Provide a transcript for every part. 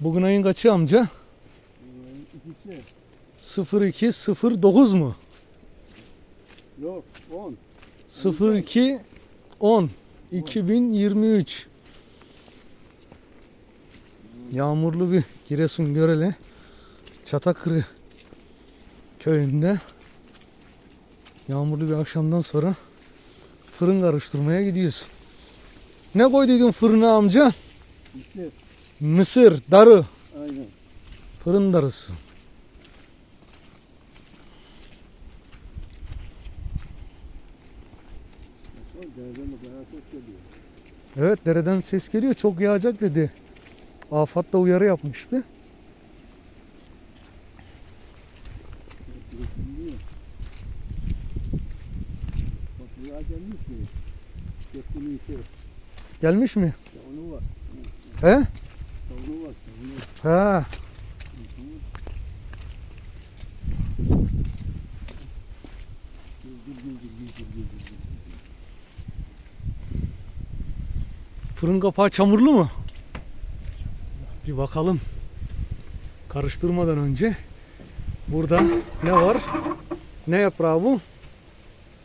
Bugün ayın kaçı amca? İkisi. 0209 mu? Yok 10. 02 10 2023 Yağmurlu bir Giresun Görele Çatakırı köyünde yağmurlu bir akşamdan sonra fırın karıştırmaya gidiyoruz. Ne koyduydun fırına amca? İşte Mısır, darı, aynen. fırın darısı. Evet dereden ses geliyor çok yağacak dedi. Afat da uyarı yapmıştı. Gelmiş mi? He? Ha. Fırın kapağı çamurlu mu? Bir bakalım. Karıştırmadan önce. Burada ne var? Ne yaprağı bu?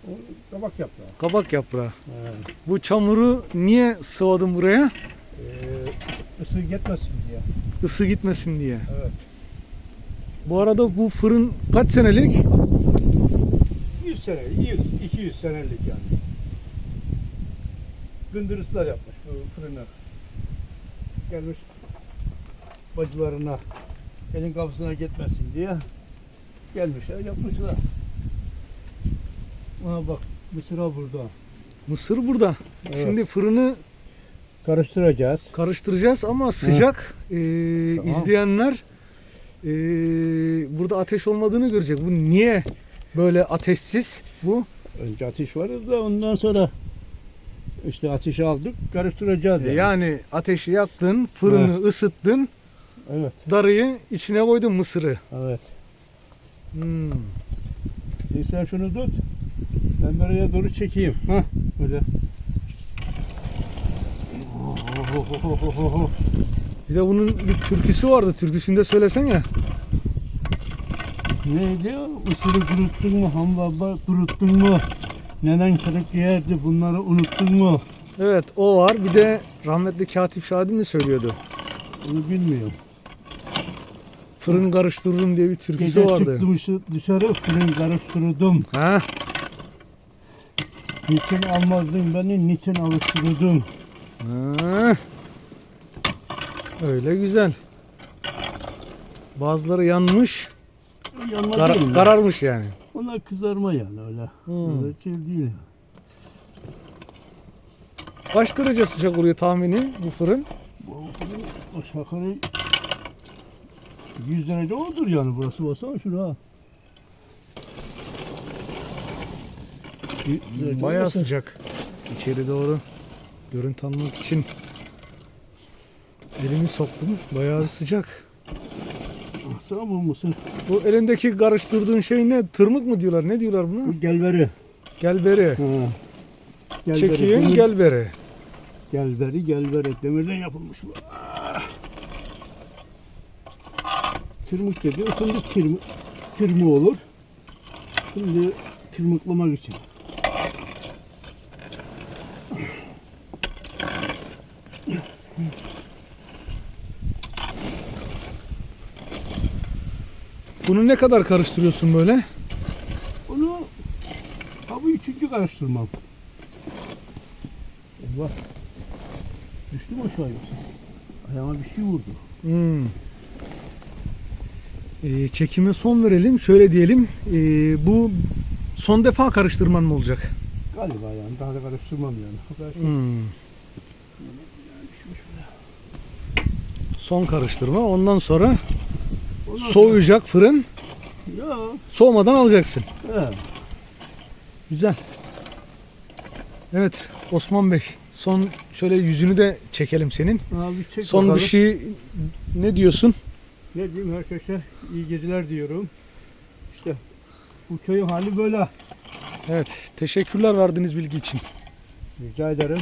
O tabak yaprağı. Kabak yaprağı. He. Bu çamuru niye sıvadın buraya? Ee, ısı diye. Isı gitmesin diye. Evet. Bu arada bu fırın kaç senelik? 100 sene, 100, 200 senelik yani. Gündürüsler yapmış bu fırını. Gelmiş bacılarına elin kapısına gitmesin diye gelmişler yapmışlar. Aha bak mısıra burada. Mısır burada. Evet. Şimdi fırını Karıştıracağız. karıştıracağız ama sıcak. Ee, Tamam. izleyenler ee, burada ateş olmadığını görecek. Bu niye böyle ateşsiz bu? Önce ateş vardı da ondan sonra işte ateşi aldık karıştıracağız. Yani. Yani ateşi yaktın, fırını ısıttın, Evet, darıyı içine koydun mısırı. evet. Hmm. E sen şunu tut. Ben buraya doğru çekeyim. Hah böyle. Bir de bunun bir türküsü vardı. Türküsünü de söylesene. Neydi o? Usulü kuruttun mu? Ham baba kuruttun mu? Neden kırık yerdi bunları unuttun mu? Evet o var. Bir de rahmetli Katip Şadi mi söylüyordu? Onu bilmiyorum. Fırın karıştırırım diye bir türküsü Gece vardı. çıktım şu dışarı fırın karıştırdım. Ha? Niçin almazdın beni, niçin alıştırdın? Ha. Öyle güzel. Bazıları yanmış, Yanma kar- değil mi? kararmış yani. Onlar kızarma yani öyle. Hmm. Öyle şey değil. Kaç derece sıcak oluyor tahmini bu fırın? Bu fırın aşağı yukarı 100 derece olur yani burası baksana derece Bayağı sıcak. İçeri doğru görüntü almak için elimi soktum. Bayağı sıcak. Bu mısır. Bu elindeki karıştırdığın şey ne? Tırmık mı diyorlar? Ne diyorlar buna? Bu gelberi. Gelberi. Ha. Gelberi. Çekiyin Demir- gelberi. Gelberi, gelberi. Demirden yapılmış bu. Tırmık dedi. Şimdi tırmık, tırmık olur. Şimdi tırmıklamak için. Bunu ne kadar karıştırıyorsun böyle? Onu ha bu üçüncü karıştırmam. Eyvah. Düştü mü aşağı yoksa? Ayağıma bir şey vurdu. Hmm. Ee, çekime son verelim. Şöyle diyelim. ee, bu son defa karıştırman mı olacak? Galiba yani daha da karıştırmam yani. Kadar şey Hmm. Son karıştırma. Ondan sonra Ondan soğuyacak fırın. Ya. Soğumadan alacaksın. He. Güzel. Evet Osman Bey. Son şöyle yüzünü de çekelim senin. Abi çek Son bakalım. bir şey ne diyorsun? Ne diyeyim herkese iyi geceler diyorum. İşte bu köyün hali böyle. Evet. Teşekkürler verdiğiniz bilgi için. Rica ederim.